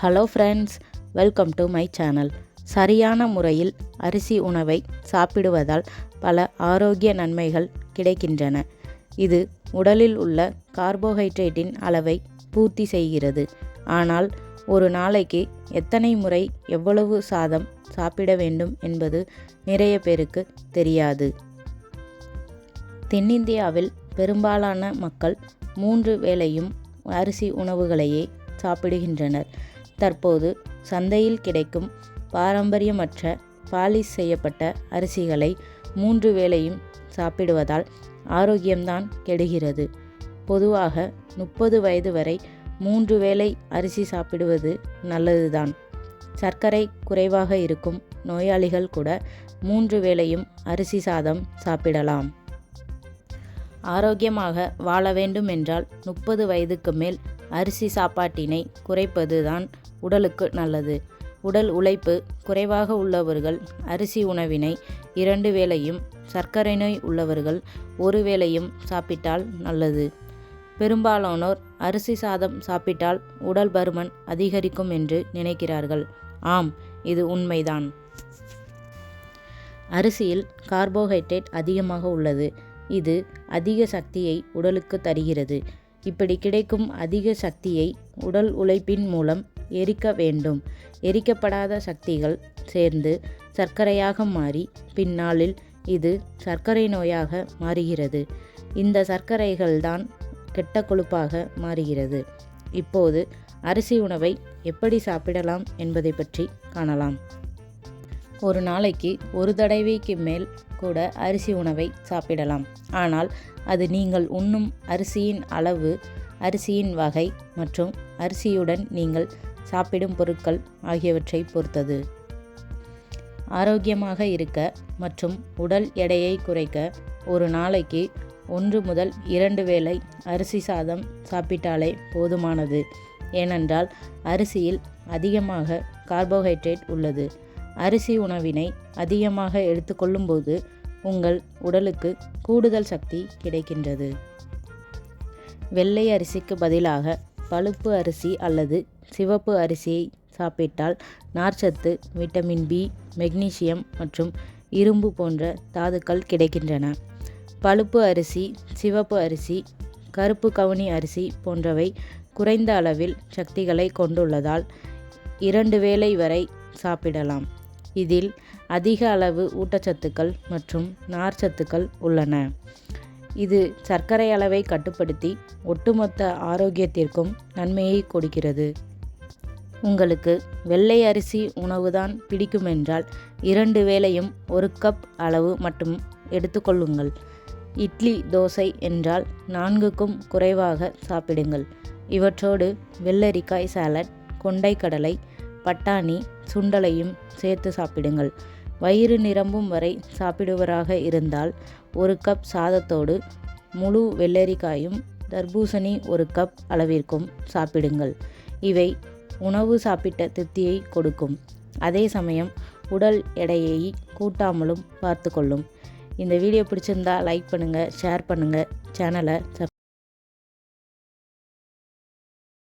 Hello friends welcome to my channel சரியான முறையில் அரிசி உணவை சாப்பிடுவதால் பல ஆரோக்கிய நன்மைகள் கிடைக்கின்றன. இது உடலில் உள்ள கார்போஹைட்ரேட்டின் அளவை பூர்த்தி செய்கிறது. ஆனால் ஒரு நாளைக்கு எத்தனை முறை எவ்வளவு சாதம் சாப்பிட வேண்டும் என்பது நிறைய பேருக்கு தெரியாது. தென்னிந்தியாவில் பெரும்பாலான மக்கள் மூன்று வேளையும் அரிசி உணவுகளையே சாப்பிடுகின்றனர். தற்போது சந்தையில் கிடைக்கும் பாரம்பரியமற்ற பாலிஷ் செய்யப்பட்ட அரிசிகளை மூன்று வேளையும் சாப்பிடுவதால் ஆரோக்கியம்தான் கெடுகிறது. பொதுவாக முப்பது வயது வரை மூன்று வேளை அரிசி சாப்பிடுவது நல்லதுதான். சர்க்கரை குறைவாக இருக்கும் நோயாளிகள் கூட மூன்று வேளையும் அரிசி சாதம் சாப்பிடலாம். ஆரோக்கியமாக வாழ வேண்டும் என்றால் முப்பது வயதுக்கு மேல் அரிசி சாப்பாட்டினை குறைப்பது தான் உடலுக்கு நல்லது. உடல் உழைப்பு குறைவாக உள்ளவர்கள் அரிசி உணவினை இரண்டு வேளையும் சர்க்கரை நோய் உள்ளவர்கள் ஒரு வேளையும் சாப்பிட்டால் நல்லது. பெரும்பாலானோர் அரிசி சாதம் சாப்பிட்டால் உடல் பருமன் அதிகரிக்கும் என்று நினைக்கிறார்கள். ஆம் இது உண்மைதான். அரிசியில் கார்போஹைட்ரேட் அதிகமாக உள்ளது. இது அதிக சக்தியை உடலுக்கு தருகிறது. இப்படி கிடைக்கும் அதிக சக்தியை உடல் உழைப்பின் மூலம் எரிக்க வேண்டும். எரிக்கப்படாத சக்திகள் சேர்ந்து சர்க்கரையாக மாறி பின்னாளில் இது சர்க்கரை நோயாக மாறுகிறது. இந்த சர்க்கரைகள்தான் கெட்ட கொழுப்பாக மாறுகிறது. இப்போது அரிசி உணவை எப்படி சாப்பிடலாம் என்பதை பற்றி காணலாம். ஒரு நாளைக்கு ஒரு தடவைக்கு மேல் கூட அரிசி உணவை சாப்பிடலாம். ஆனால் அது நீங்கள் உண்ணும் அரிசியின் அளவு அரிசியின் வகை மற்றும் அரிசியுடன் நீங்கள் சாப்பிடும் பொருட்கள் ஆகியவற்றை பொறுத்தது. ஆரோக்கியமாக இருக்க மற்றும் உடல் எடையை குறைக்க ஒரு நாளைக்கு ஒன்று முதல் இரண்டு வேளை அரிசி சாதம் சாப்பிட்டாலே போதுமானது. ஏனென்றால் அரிசியில் அதிகமாக கார்போஹைட்ரேட் உள்ளது. அரிசி உணவினை அதிகமாக எடுத்துக்கொள்ளும்போது உங்கள் உடலுக்கு கூடுதல் சக்தி கிடைக்கின்றது. வெள்ளை அரிசிக்கு பதிலாக பழுப்பு அரிசி அல்லது சிவப்பு அரிசியை சாப்பிட்டால் நார்ச்சத்து விட்டமின் பி மெக்னீசியம் மற்றும் இரும்பு போன்ற தாதுக்கள் கிடைக்கின்றன. பழுப்பு அரிசி சிவப்பு அரிசி கருப்பு கவுனி அரிசி போன்றவை குறைந்த அளவில் சக்திகளை கொண்டுள்ளதால் இரண்டு வேளை வரை சாப்பிடலாம். இதில் அதிக அளவு ஊட்டச்சத்துக்கள் மற்றும் நார்ச்சத்துக்கள் உள்ளன. இது சர்க்கரை அளவை கட்டுப்படுத்தி ஒட்டுமொத்த ஆரோக்கியத்திற்கும் நன்மையை கொடுக்கிறது. உங்களுக்கு வெள்ளை அரிசி உணவுதான் பிடிக்குமென்றால் இரண்டு வேளையும் ஒரு கப் அளவு மட்டும் எடுத்துக்கொள்ளுங்கள் இட்லி தோசை என்றால் நான்குக்கும் குறைவாக சாப்பிடுங்கள். இவற்றோடு வெள்ளரிக்காய் சாலட் கொண்டைக்கடலை பட்டாணி சுண்டலையும் சேர்த்து சாப்பிடுங்கள். வயிறு நிரம்பும் வரை சாப்பிடுவராக இருந்தால் ஒரு கப் சாதத்தோடு முழு வெள்ளரிக்காயும் தர்பூசணி ஒரு கப் அளவிற்கும் சாப்பிடுங்கள். இவை உணவு சாப்பிட்ட திருப்தியை கொடுக்கும். அதே சமயம் உடல் எடையை கூட்டாமலும் பார்த்து கொள்ளும் இந்த வீடியோ பிடிச்சிருந்தா லைக் பண்ணுங்கள் ஷேர் பண்ணுங்கள் சேனலை சப்